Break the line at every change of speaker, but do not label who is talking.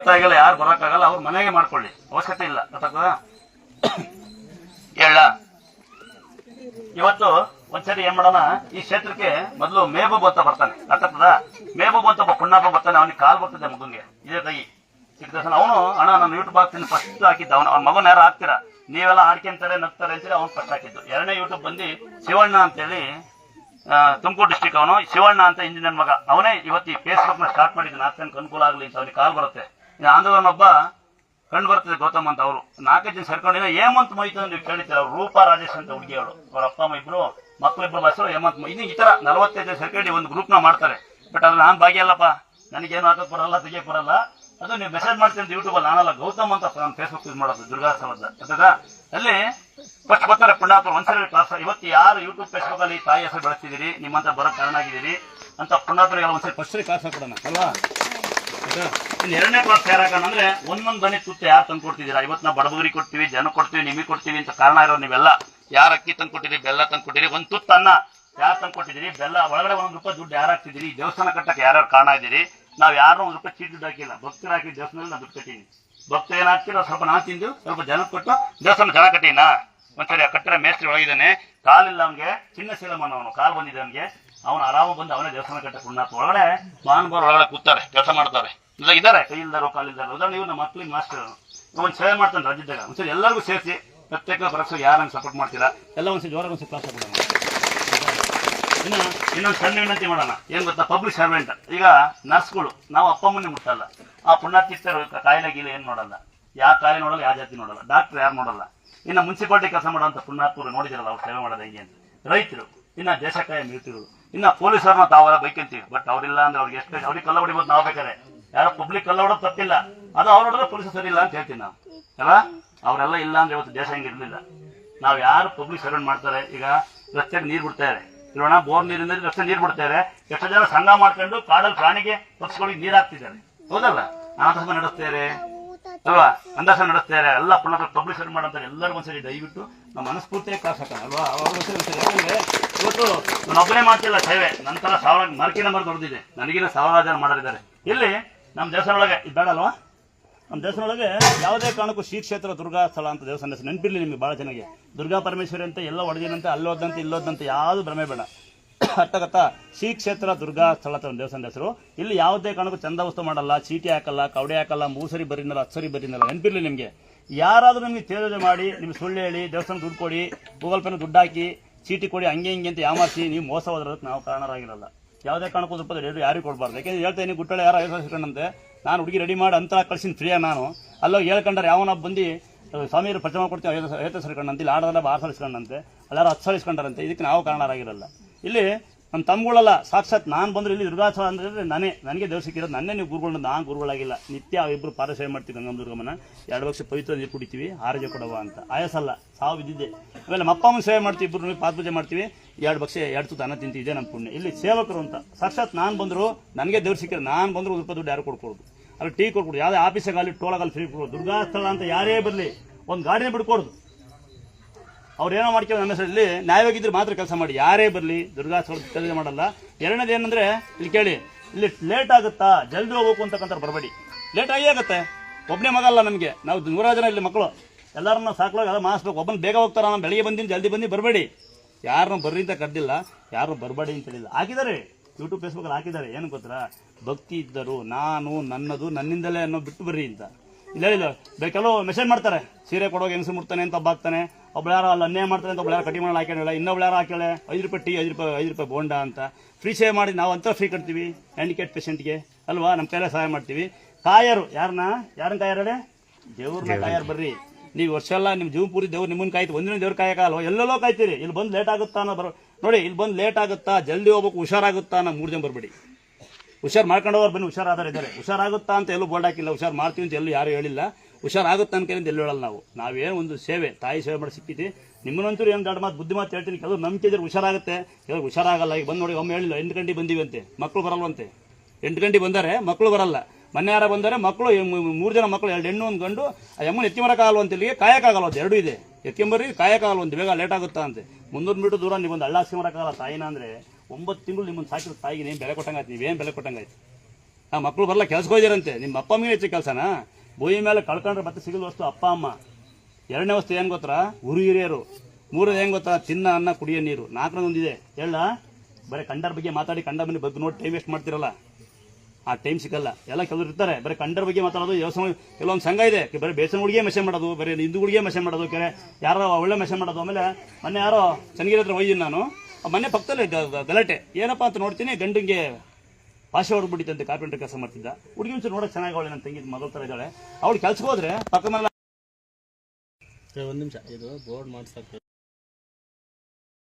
ಗೊತ್ತಾಗಿಲ್ಲ ಯಾರು ಬರೋಕ್ಕಾಗಲ್ಲ ಅವ್ರು ಮನೆಗೆ ಮಾಡ್ಕೊಳ್ಳಿ. ಅವಶ್ಯಕತೆ ಇಲ್ಲ. ಗೊತ್ತಾಗ್ತದ? ಹೇಳ. ಇವತ್ತು ಒಂದ್ಸರಿ ಏನ್ ಮಾಡೋಣ ಈ ಕ್ಷೇತ್ರಕ್ಕೆ ಮೊದಲು ಮೇಬೂಬ್ ಅಂತ ಬರ್ತಾನೆ. ಗೊತ್ತಾಗ್ತದ? ಮೇಬೂಬ್ ಅಂತ ಒಬ್ಬ ಪುಣ್ಣಪ್ಪ ಬರ್ತಾನೆ ಅವನಿಗೆ ಕಾಲ್ ಬರ್ತದೆ ಮಗುಂಗೆ. ಇದೇ ಕೈ. ಸಿಕ್ಕ ತಕ್ಷಣ ಅವನು ಅಣ್ಣ ನಾನು ಯೂಟ್ಯೂಬ್ ಹಾಕ್ತೀನಿ ಫಸ್ಟ್ ಹಾಕಿದ್ದ ಅವನು. ಅವ್ನ ಮಗನ ಯಾರು ಹಾಕ್ತೀರಾ? ನೀವೆಲ್ಲ ಆಡ್ಕೊಂತಾರೆ ನಗ್ತಾರೆ ಅಂತೇಳಿ ಅವ್ನು ಫಸ್ಟ್ ಹಾಕಿದ್ದು. ಎರಡನೇ ಯೂಟ್ಯೂಬ್ ಬಂದು ಶಿವಣ್ಣ ಅಂತೇಳಿ ಆ, ತುಮಕೂರು ಡಿಸ್ಟಿಕ್ ಅವನು. ಶಿವಣ್ಣ ಅಂತ ಇಂಜಿನಿಯರ್ ಮಗ. ಅವನೇ ಇವತ್ತು ಈ ಫೇಸ್ಬುಕ್ನ ಸ್ಟಾರ್ಟ್ ಮಾಡಿದ್ದಾನೆ ನಾಲ್ಕು ಅನುಕೂಲ ಆಗಲಿ ಅಂತ ಅವನಿಗೆ ಕಾಲ್ ಬರುತ್ತೆ. ಆಂಧ್ರನೊಬ್ಬ ಕಂಡು ಬರ್ತದೆ ಗೌತಮ್ ಅಂತ ಅವರು. ನಾಲ್ಕೈದು ಜನ ಸೇರ್ಕೊಂಡಿಲ್ಲ. ಹೇಮಂತ್ ಮೊಯ್ತು ಅಂತ ನೀವು ಕೇಳಿದ್ದೀರ ಅವ್ರು, ರೂಪಾ ರಾಜೇಶ್ ಅಂತ ಹುಡುಗಿಯವರು ಅವರ. ಅಪ್ಪ, ಅಮ್ಮ ಇಬ್ರು ಮಕ್ಕಳಿಬ್ರು ಬಸ್ಸು ಹೇಮಂತ್ ಮೊಯ್- ಇನ್ನು ಈ ತರ ನಲವತ್ತೈದು ಜನ ಸೇರ್ಕೊಂಡು ಒಂದು ಗ್ರೂಪ್ನ ಮಾಡ್ತಾರೆ. ಬಟ್ ಅದು ನಾನು ಭಾಗಿಯಲ್ಲಪ್ಪ ನನಗೇನು ಹಾಕಕ್ ಬರಲ್ಲ, ತೆಗಿಯಕ್ ಬರಲ್ಲ. ಅದು ನೀವು ಮೆಸೇಜ್ ಮಾಡ್ತೀನಿ ಯೂಟ್ಯೂಬ್ ಅಲ್ಲಿ ನಾನಲ್ಲ, ಗೌತಮ್ ಅಂತ ನಾನು ಫೇಸ್ಬುಕ್ ಯೂಸ್ ಮಾಡೋದು ದುರ್ಗಾಸ್ತವದ ಗೊತ್ತದ ಅಲ್ಲಿ ಫಸ್ಟ್ ಬರ್ತಾರೆ ಪುಣ್ಣಾಪುರ ಒಂದ್ಸರಿ ಕ್ಲಾಸ್ ಇವತ್ತು ಯಾರು ಯೂಟ್ಯೂಬ್ ಫೇಸ್ಬುಕ್ ಅಲ್ಲಿ ತಾಯಿ ಹೆಸರು ಬೆಳೆಸ್ತಿದ್ದೀರಿ, ನಿಮ್ಮಂತ ಬರೋ ಕಾರಣ ಆಗಿದ್ದೀರಿ ಅಂತ ಪುಣ್ಣಾಪುರಿಗೆ ಒಂದ್ಸರಿ ಫಸ್ಟ್ ಕ್ಲಾಸ್ ಹಾಕೋಣ ಅಲ್ವಾ? ಇನ್ನು ಎರಡನೇ ಕ್ಲಾಸ್ ಅಂದ್ರೆ ಒಂದೊಂದ್ ಬನ್ನಿ ತುತ್ತು ಯಾರು ತಂದು ಕೊಡ್ತಿದ್ದೀರಾ? ಇವತ್ತು ನಾವು ಕೊಡ್ತೀವಿ ಜನ ಕೊಡ್ತೀವಿ, ನಿಮಗೆ ಕೊಡ್ತೀವಿ ಅಂತ ಕಾರಣ ಇರೋ ನೀವೆಲ್ಲ. ಯಾರು ಅಕ್ಕಿ ತಂದು ಕೊಟ್ಟಿದ್ರಿ ಬೆಲ್ಲ ತಂದು ಕೊಟ್ಟಿರಿ ಒಂದು ತುತ್ತು ಅನ್ನ ಯಾರು ತಂದು ಕೊಟ್ಟಿದ್ದೀರಿ, ಬೆಲ್ಲ ಒಳಗಡೆ ಒಂದು ರೂಪಾಯಿ ದುಡ್ಡು ಯಾರು ಹಾಕ್ತಿದ್ದೀರಿ ದೇವಸ್ಥಾನ ಕಟ್ಟಕ್ಕೆ ಯಾರ್ಯಾರು ಕಾರಣ ಇದ್ದೀರಿ, ನಾವು ಯಾರು ಒಂದು ರೂಪಾಯಿ ಚೀಟ್ ದುಡ್ಡು ಹಾಕಿಲ್ಲ. ಭಕ್ತರು ಹಾಕಿ ದೇವಸ್ಥಾನದಲ್ಲಿ ನಾನು ದುಡ್ಡು ಕಟ್ಟೀನಿ ಭಕ್ತರು ಏನು ಹಾಕ್ತೀರೋ ಸ್ವಲ್ಪ ನಾನು ತಿಂದು, ಸ್ವಲ್ಪ ಜನ ಕೊಟ್ಟು, ದೇವಸ್ಥಾನ ಜನ ಕಟ್ಟೀನಾ ಆ ಕಟ್ಟಡ ಮೇಸ್ತ್ರಿ ಒಳಗಿದ್ದಾನೆ. ಕಾಲಿಲ್ಲ ಅವನಿಗೆ ಚಿನ್ನ ಶೀಲಮನ ಅವನು. ಕಾಲು ಬಂದಿದೆ ಅವನಿಗೆ. ಅವನು ಆರಾಮ ಬಂದು ಅವನೇ ದೇವಸ್ಥಾನ ಕಟ್ಟ ಪುಣ್ಯಾತ್ ಒಳಗಡೆ ಮಹಾನುಭಾವರು ಒಳಗಡೆ ಕೂತಾರೆ, ಕೆಲಸ ಮಾಡ್ತಾರೆ. ಇಲ್ಲ ಇದ್ದಾರೆ ಕೈ ಇಲ್ದಾರೋ ಕಾಲಿಲ್ದಾರೋ. ಉದಾಹರಣೆ ಇವ್ರು ನಮ್ಮ ಮಕ್ಕಳಿಗೆ ಮಾಸ್ಟರ್. ಒಂದು ಸೇವೆ ಮಾಡ್ತಾನೆ ರಾಜ್ಯದಾಗ. ಒಂದ್ಸರಿ ಎಲ್ಲರಿಗೂ ಸೇರಿಸಿ, ಪ್ರತ್ಯೇಕ ಬರಕ್ಸೋ ಯಾರನ್ನು ಸಪೋರ್ಟ್ ಮಾಡ್ತೀರಾ? ಎಲ್ಲ ಒಂದ್ಸರಿ ಜೋರಾಗಿ ಒಂದ್ಸರಿ ಕ್ಲಾಸ್ ಕೊಡೋಣ ಇನ್ನು, ಇನ್ನೊಂದು ಸಣ್ಣ ವಿನಂತಿ ಮಾಡೋಣ. ಏನ್ ಗೊತ್ತಾ? ಪಬ್ಲಿಕ್ ಸರ್ವೆಂಟ್ ಈಗ ನರ್ಸ್ಗಳು, ನಾವು ಅಪ್ಪ ಅಮ್ಮನೇ ಮುಟ್ಟಲ್ಲ ಆ ಪುಣ್ಯಾತೀರ್ಥರು ಕಾಯಿಲೆ ಗೀಲೆ ಏನು ನೋಡಲ್ಲ. ಯಾವ ಕಾಯಿಲೆ ನೋಡಲ್ಲ ಯಾವ ಜಾತಿ ನೋಡಲ್ಲ. ಡಾಕ್ಟರ್ ಯಾರು ನೋಡಲ್ಲ. ಇನ್ನು ಮುನ್ಸಿಪಾಲಿಟಿ ಕೆಲಸ ಮಾಡುವಂತ ಪುಣ್ಯಾತ್ಮರು ನೋಡಿದಿರಲ್ಲ, ಅವ್ರು ಸೇವೆ ಮಾಡೋದು ಹೆಂಗೆ ಅಂತ. ರೈತರು, ಇನ್ನ ದೇಶಕ್ಕಾಯ ಮಿಲಿಟರಿಗಳು ಇನ್ನ ಪೊಲೀಸರನ್ನ ತಾವೆಲ್ಲ ಬೈಕಂತೀವಿ. ಬಟ್ ಅವರಿಲ್ಲ ಅಂದ್ರೆ ಅವ್ರಿಗೆ ಎಷ್ಟು ಅವ್ರಿಗೆ ಕಲ್ಲ ಹೊಡಿಬೋದು ನಾವು ಬೇಕಾದ್ರೆ. ಯಾರೋ ಪಬ್ಲಿಕ್ ಕಲ್ಲ ಹೊಡೋದು ತಪ್ಪಿಲ್ಲ. ಅದು ಅವ್ರು ಹೊಡೆದ್ರೆ ಪೊಲೀಸ್ ಸರಿ ಇಲ್ಲ ಅಂತ ಹೇಳ್ತೀನಿ ನಾವು. ಅಲ್ಲ ಅವರೆಲ್ಲ ಇಲ್ಲ ಅಂದ್ರೆ ಇವತ್ತು ದೇಶ ಹೆಂಗಿರ್ಲಿಲ್ಲ ನಾವು ಯಾರು ಪಬ್ಲಿಕ್ ಸರ್ವೆಂಟ್ ಮಾಡ್ತಾರೆ, ಈಗ ರಸ್ತೆಗೆ ನೀರು ಬಿಡ್ತಾರೆ ಇರೋಣ ಬೋರ್ ನೀರಿಂದ ರಸ್ತೆ ನೀರು ಬಿಡ್ತಾರೆ ಎಷ್ಟು ಜನ ಸಂಘ ಮಾಡ್ಕೊಂಡು ಕಾಡಲ್ಲಿ ಪ್ರಾಣಿಗೆ ಪಕ್ಷಗಳಿಗೆ ನೀರು ಹಾಕ್ತಿದ್ದಾರೆ. ಹೌದಲ್ಲ? ಅನಾಥ ನಡೆಸ್ತಾರೆ ಅಲ್ವಾ ಅಂದಾಜ ನಡೆಸ್ತಾರೆ ಎಲ್ಲ ಪುನಃ ಪಬ್ಲಿಷರ್ ಮಾಡಂತ ಮಾಡಂತಾರೆ ಎಲ್ಲರಿಗೂ ಒಂದ್ಸರಿ ದಯವಿಟ್ಟು ನಮ್ಮ ಮನಸ್ಫೂರ್ತಿಯ ಕ್ಲಾಸ್ ಅಲ್ವಾ? ಅವಾಗ ಒಂದ್ಸರಿ ಯಾಕಂದ್ರೆ ಇವತ್ತು ನಾನೊಬ್ಬನೇ ಮಾಡ್ತಿಲ್ಲ ಸೇವೆ. ನಂತರ ಸಾವಿರ ಮರಕಿನ ನಂಬರ್ ದೊಡ್ಡದಿದೆ. ನನಗಿನ ಸಾವಿರಾರು ಜನ ಮಾಡೋರಿದ್ದಾರೆ ಇಲ್ಲಿ ನಮ್ಮ ದೇವಸ್ಥಾನ ಒಳಗೆ, ಇದು ಬೇಡ ಅಲ್ವಾ? ನಮ್ಮ ದೇವಸ್ಥಾನ ಒಳಗೆ ಯಾವುದೇ ಕಾರಣಕ್ಕೂ ಶ್ರೀ ಕ್ಷೇತ್ರ ದುರ್ಗಾ ಸ್ಥಳ ಅಂತ ದೇವಸ್ಥಾನ ನೆನಪಿರ್ಲಿ ನಿಮಗೆ ಭಾಳ ಚೆನ್ನಾಗಿ ದುರ್ಗಾ ಪರಮೇಶ್ವರಿ ಅಂತ, ಎಲ್ಲ ಒಡೆದಿನಂತೆ ಅಲ್ಲೋದಂತೆ ಇಲ್ಲೋದಂತೆ ಯಾವುದು ಭ್ರಮೆ ಬೇಡ. ಅರ್ಥಗತ್ತ ಶ್ರೀ ಕ್ಷೇತ್ರ ದುರ್ಗಾ ಸ್ಥಳ ದೇವಸ್ಥಾನದ ಹೆಸರು. ಇಲ್ಲಿ ಯಾವುದೇ ಕಾರಣಕ್ಕೂ ಚಂದ ವಸ್ತು ಮಾಡಲ್ಲ, ಚೀಟಿ ಹಾಕಲ್ಲ, ಕವಡೆ ಹಾಕಲ್ಲ, ಮೂಸರಿ ಬರೀನಲ್ಲ ಸರಿ ಬರೀನಲ್ಲ. ನೆನಪಿರಲಿ ನಿಮಗೆ. ಯಾರಾದರೂ ನಿಮಗೆ ತೇಜೋಜೆ ಮಾಡಿ, ನಿಮ್ಗೆ ಸುಳ್ಳು ಹೇಳಿ ದೇವಸ್ಥಾನ ದುಡ್ಡು ಕೊಡಿ, ಗೂಗಲ್ ಪೇನ ದುಡ್ಡು ಹಾಕಿ, ಚೀಟಿ ಕೊಡಿ, ಹಂಗೆ ಹಿಂಗೆ ಅಂತ ಯಾಮಾರಿಸಿ, ನೀವು ಮೋಸ ಹೋದ್ರದಕ್ಕೆ ನಾವು ಕಾರಣರಾಗಿರಲ್ಲ. ಯಾವುದೇ ಕಾರಣಕ್ಕೂ ಸ್ವಲ್ಪ ಎರಡು ಯಾರಿಗೂ ಕೊಡಬಾರ್ದು. ಯಾಕೆಂದ್ರೆ ಹೇಳ್ತೇನೆ ಗುಟ್ಟಳೆ ಯಾರು ಸಿಕ್ಕಂಡಂತೆ ನಾನು ಹುಡುಗಿ ರೆಡಿ ಮಾಡಿ ಅಂತ ಕಳ್ಸಿನ ಫ್ರೀಯಾ ನಾನು. ಅಲ್ಲೋ ಹೇಳ್ಕೊಂಡ್ರೆ, ಯಾವನ ಬಂದು ಸ್ವಾಮಿಯರು ಪರಿಚಯ ಕೊಡ್ತೀವಿ ಐವತ್ತು ಸರ್ಕೊಂಡಂತೆ ಇಲ್ಲಿ ಆಡೋದಲ್ಲ ಆರು ಸರಿಸ್ಕೊಂಡಂತೆ ಎಲ್ಲಾರು ಹತ್ತು ಸರಿಸ್ಕೊಂಡಾರಂತೆ ಇದಕ್ಕೆ ನಾವು ಕಾರಣರಾಗಿರಲ್ಲ. ಇಲ್ಲಿ ನಮ್ಮ ತಮ್ಗಳಲ್ಲ ಸಾಕ್ಷಾತ್ ನಾನು ಬಂದ್ರೆ ಇಲ್ಲಿ ದುರ್ಗಾಸ್ಥಳ ಅಂದ್ರೆ ನಾನೇ, ನನಗೆ ದೇವ್ರು ಸಿಕ್ಕಿರೋದು ನನ್ನೇ ನೀವು ಗುರುಗಳನ್ನ, ನಾನು ಗುರುಗಳಾಗಿಲ್ಲ. ನಿತ್ಯ ಅವಿಬ್ಬರು ಪಾರಸೇವೆ ಮಾಡ್ತೀವಿ ಗಂಗಮ್ಮ ದುರ್ಗಮ್ಮನ ಎರಡು ವರ್ಷ ಪವಿತ್ರ ನೀರು ಕುಡಿತೀವಿ, ಆರೋಗ್ಯ ಕೊಡವ ಅಂತ. ಆಯಸಲ್ಲ, ಸಾವು ಬಿದ್ದಿದ್ದೆ. ಆಮೇಲೆ ನಮ್ಮ ಅಪ್ಪ ಅಮ್ಮನ ಸೇವೆ ಮಾಡ್ತೀವಿ ಇಬ್ಬರು ಪಾದ ಪೂಜೆ ಮಾಡ್ತೀವಿ. ಎರಡು ಬಕ್ಷೆ, ಎರಡು ತುತ್ತು ಅನ್ನ ತಿಂತೀವಿ, ಇದೇ ನಮ್ಮ ಪುಣ್ಯ. ಇಲ್ಲಿ ಸೇವಕರು ಅಂತ. ಸಾಕ್ಷಾತ್ ನಾನು ಬಂದರು, ನನಗೆ ದೇವ್ರು ಸಿಕ್ಕಿರೋ ನಾನು ಬಂದರು ರೂಪಾಯಿ ದುಡ್ಡು ಯಾರು ಕೊಡ್ಕೊಡೋದು. ಅಲ್ಲಿ ಟೀ ಕೊಡ್ಕೊಡು ಯಾವುದೇ ಆಫೀಸಾಗಲಿ ಟೋಲಾಗಲ್ಲಿ ಫ್ರೀ ಕೊಡೋದು ದುರ್ಗಾಸ್ಥಳ ಅಂತ ಯಾರೇ ಬರಲಿ, ಒಂದು ಗಾಡಿನೇ ಬಿಡ್ಕೊಡೋದು. ಅವ್ರು ಏನೋ ಮಾಡ್ಕೊಂಡು ನನ್ನ ಹೆಸರಲ್ಲಿ ನ್ಯಾಯವಾಗಿದ್ರೆ ಮಾತ್ರ ಕೆಲಸ ಮಾಡಿ. ಯಾರೇ ಬರಲಿ, ದುರ್ಗಾ ಕೆಲಸ ಮಾಡಲ್ಲ. ಎರಡನೇದು ಏನಂದ್ರೆ, ಇಲ್ಲಿ ಕೇಳಿ, ಇಲ್ಲಿ ಲೇಟ್ ಆಗುತ್ತಾ? ಜಲ್ದಿ ಹೋಗ್ಬೇಕು ಅಂತಕ್ಕಂಥ ಬರಬೇಡಿ. ಲೇಟ್ ಆಗಿ ಆಗುತ್ತೆ. ಒಬ್ಬನೇ ಮಗಲ್ಲ ನಮಗೆ. ನಾವು ನೂರಾರು ಜನ ಇಲ್ಲಿ ಮಕ್ಕಳು. ಎಲ್ಲರನ್ನ ಸಾಕಲಾಗ ಎಲ್ಲ ಮಾಸ್ಬೇಕು. ಒಬ್ಬನ ಬೇಗ ಹೋಗ್ತಾರ, ನಾನು ಬೆಳಿಗ್ಗೆ ಬಂದಿನಿ, ಜಲ್ದಿ ಬಂದು ಬರಬೇಡಿ. ಯಾರನ್ನ ಬರ್ರಿ ಅಂತ ಕರೆದಿಲ್ಲ. ಯಾರು ಬರಬೇಡಿ ಅಂತ ಹೇಳಿಲ್ಲ. ಹಾಕಿದ್ದಾರೆ. ಯೂಟ್ಯೂಬ್ ಫೇಸ್ಬುಕ್ಕಲ್ಲಿ ಹಾಕಿದ್ದಾರೆ. ಏನು ಗೊತ್ತಾ? ಭಕ್ತಿ ಇದ್ದರು ನಾನು ನನ್ನದು ನನ್ನಿಂದಲೇ ಅನ್ನೋ ಬಿಟ್ಟು ಬರ್ರಿ ಅಂತ. ಇಲ್ಲ ಇಲ್ಲ. ಕೆಲವು ಮೆಸೇಜ್ ಮಾಡ್ತಾರೆ. ಸೀರೆ ಕೊಡೋಕೆ ಹೆಂಗಸು ಮುಡ್ತಾನೆ ಅಂತ ಒಬ್ಬ ಹಾಕ್ತಾನೆ. ಒಬ್ಳು ಯಾರೋ ಅಲ್ಲಿ ಅನ್ಯಾಯ ಮಾಡ್ತಾರೆ ಅಂತ ಒಬ್ಳು ಯಾರು ಕಟಿಂಗ್ ಮಾಡಿ ಹಾಕ್ಯಾಳ ಇನ್ನೊಬ್ಳು ಯಾರು ಹಾಕ್ಯಾಳೆ ಐದು ರೂಪಾಯಿ ಟೀ ಐದು ರೂಪಾಯಿ ಐದು ರೂಪಾಯಿ ಬೋಂಡ ಅಂತ. ಫ್ರೀ ಸೇವೆ ಮಾಡಿ ನಾವು ಅಂತ ಫ್ರೀ ಕಟ್ತೀವಿ ಹ್ಯಾಂಡಿಕೇಟ್ ಪೇಷೆಂಟ್ಗೆ ಅಲ್ವಾ? ನಮ್ಮ ಕೈಲೇ ಸಹಾಯ ಮಾಡ್ತೀವಿ. ಕಾಯರು ಯಾರನ್ನ? ಯಾರನ್ನ ಕಾಯರಡೆ ದೇವ್ರನ್ನ ಕಾಯರ್ ಬರ್ರಿ. ನೀವು ವರ್ಷ ಎಲ್ಲ ನಿಮ್ಮ ಜೀವ ಪೂರಿ ದೇವ್ರು ನಿಮ್ಮನ್ನ ಕಾಯ್ತು ಒಂದಿನ ದೇವ್ರ ಕಾಯಕಲ್ವ ಎಲ್ಲೆಲ್ಲೋ ಕಾಯ್ತೀರಿ. ಇಲ್ಲಿ ಬಂದು ಲೇಟ್ ಆಗುತ್ತಾ ಅನ್ನೋ ಬರೋ ನೋಡಿ ಇಲ್ಲಿ ಬಂದು ಲೇಟ್ ಆಗುತ್ತಾ ಜಲ್ದಿ ಹೋಗ್ಬೇಕು ಹುಷಾರಾಗುತ್ತಾ ಅನ್ನೋ ಮೂರು ಜನ ಬರಬೇಡಿ. ಹುಷಾರ್ ಮಾಡ್ಕೊಂಡವ್ರು ಬನ್ನಿ ಹುಷಾರಾದ್ರೆ ಇದ್ದಾರೆ. ಹುಷಾರಾಗುತ್ತಾ ಅಂತ ಎಲ್ಲೂ ಬೋರ್ಡ್ ಹಾಕಿಲ್ಲ ಹುಷಾರು ಮಾಡ್ತೀವಿ ಅಂತ ಎಲ್ಲೂ ಯಾರು ಹೇಳಿಲ್ಲ. ಹುಷಾರಾಗುತ್ತಾ ಅಂತ ಎಲ್ಲಿ ಹೇಳಲ್ಲ ನಾವು. ನಾವೇನು ಒಂದು ಸೇವೆ, ತಾಯಿ ಸೇವೆ ಮಾಡಿ ಸಿಕ್ಕಿದ್ದೆ ನಿಮ್ಮನ್ನಂತೂ ಏನು ದೊಡ್ಡ ಮಾತು, ಬುದ್ಧಿ ಮಾತು ಹೇಳ್ತೀನಿ. ಕೆಲವು ನಂಬಿಕೆ ಇದ್ರೆ ಹುಷಾರಾಗುತ್ತೆ. ಕೆಲವು ಹುಷಾರಾಗಲ್ಲ. ಈಗ ಬಂದು ನೋಡಿ, ಒಮ್ಮೆ ಹೇಳಿಲ್ಲ, ಎಂಟು ಗಂಟೆ ಬಂದೀವಿ ಅಂತೆ. ಮಕ್ಕಳು ಬರಲ್ವಂತೆ ಎಂಟು ಗಂಟೆ ಬಂದರೆ ಮಕ್ಕಳು ಬರಲ್ಲ. ಮೊನ್ನೆ ಯಾರ ಬಂದರೆ ಮಕ್ಕಳು ಮೂರು ಜನ ಮಕ್ಕಳು ಎರಡು ಹೆಣ್ಣು, ಒಂದು ಗಂಡು. ಆ ಯಮ್ಮನ ಎತ್ತಿ ಮರಕ್ಕಾಗಲ್ಲ ಅಂತ ಇಲ್ಲಿಗೆ ಕಾಯಕ್ಕಾಗಲ್ಲ ಎರಡೂ ಇದೆ. ಎತ್ಕೊಂಬರ್ರಿ ಕಾಯಕ್ಕಾಗಲ್ಲ ಒಂದು, ಬೇಗ ಲೇಟ್ ಆಗುತ್ತಾ ಅಂತೆ. ಮುನ್ನೂರು ಮೀಟರ್ ದೂರ, ನೀವು ಒಂದು ಹಳ್ಳ ಮಾಡೋಕ್ಕಾಗಲ್ಲ ತಾಯಿನ ಅಂದರೆ, ಒಂಬತ್ತು ತಿಂಗಳು ನಿಮ್ಮನ್ನು ಸಾಕಿರೋ ತಾಯಿಗೆ ಏನು ಬೆಲೆ ಕೊಟ್ಟಂಗಾಯ್ತು? ನೀವೇನು ಬೆಲೆ ಕೊಟ್ಟಂಗಾಯ್ತು? ಆ ಮಕ್ಕಳು ಬರಲ್ಲ, ಕೆಲಸಕ್ಕೆ ಹೋಗಿರಂತೆ ನಿಮ್ಮ ಅಪ್ಪ ಅಮ್ಮಿಗೆ ಹೆಚ್ಚು ಕೆಲಸನಾ? ಭೂಮಿ ಮೇಲೆ ಕಳ್ಕೊಂಡ್ರೆ ಮತ್ತೆ ಸಿಗಲ್ ವಸ್ತು ಅಪ್ಪ, ಅಮ್ಮ? ಎರಡನೇ ವಸ್ತು ಏನು ಗೊತ್ತಾ? ಗುರು ಹಿರಿಯರು. ಮೂರನೇ ಏನ್ ಗೊತ್ತಾ? ಚಿನ್ನ, ಅನ್ನ, ಕುಡಿಯೋ ನೀರು. ನಾಲ್ಕನೇ ಒಂದಿದೆ. ಹೇಳ. ಬರೀ ಕಂಡರ ಬಗ್ಗೆ ಮಾತಾಡಿ ಕಂಡ ಮನೆ ಬಗ್ಗೆ ನೋಡಿ ಟೈಮ್ ವೇಸ್ಟ್ ಮಾಡ್ತಿರಲ್ಲ. ಆ ಟೈಮ್ ಸಿಗಲ್ಲ. ಎಲ್ಲ ಕೆಲವರು ಇರ್ತಾರೆ. ಬರೀ ಕಂಡರ ಬಗ್ಗೆ ಮಾತಾಡೋದು, ಯೋಚನೆ ಕೆಲವೊಂದು ಸಂಘ ಇದೆ. ಬರೀ ಬೇಸನ ಹುಡುಗಿಯೇ ಮೆಸೇಜ್ ಮಾಡೋದು, ಬರೀ ಹಿಂದೂ ಹುಡುಗಿಯೇ ಮೆಸೇಜ್ ಮಾಡೋದು, ಕೆರೆ ಯಾರೋ ಒಳ್ಳೆ ಮೆಸೇಜ್ ಮಾಡೋದು. ಆಮೇಲೆ ಮೊನ್ನೆ ಯಾರೋ ಚನ್ನಗಿರಿ ಹತ್ರ ಹೋಗಿದ್ದೀನಿ ನಾನು. ಮೊನ್ನೆ ಮನೆ ಪಕ್ಕದಲ್ಲಿ ಗಲಾಟೆ. ಏನಪ್ಪಾ ಅಂತ ನೋಡ್ತೀನಿ, ಗಂಡಿಗೆ ಭಾಷೆ ಅಂತ ಕಾರ್ಪೆಂಟರ್ ಕೆಲಸ ಮಾಡ್ತಿದ್ದ. ಹುಡುಗಿ ಒಂಚೂರು ನೋಡೋಕೆ ಚೆನ್ನಾಗಿ ಅವಳೆ ನನ್ನ ತಂಗಿ ಮಗಳ ತರ ಇದ್ದಾಳೆ. ಅವಳು ಕೆಲ್ಸಕ್ಕೆ ಹೋದ್ರೆ ಪಕ್ಕ ಮೇಲೆ
ಒಂದು ನಿಮಿಷ, ಇದು ಬೋರ್ಡ್ ಮಾಡ್ಸಕ್ಕೆ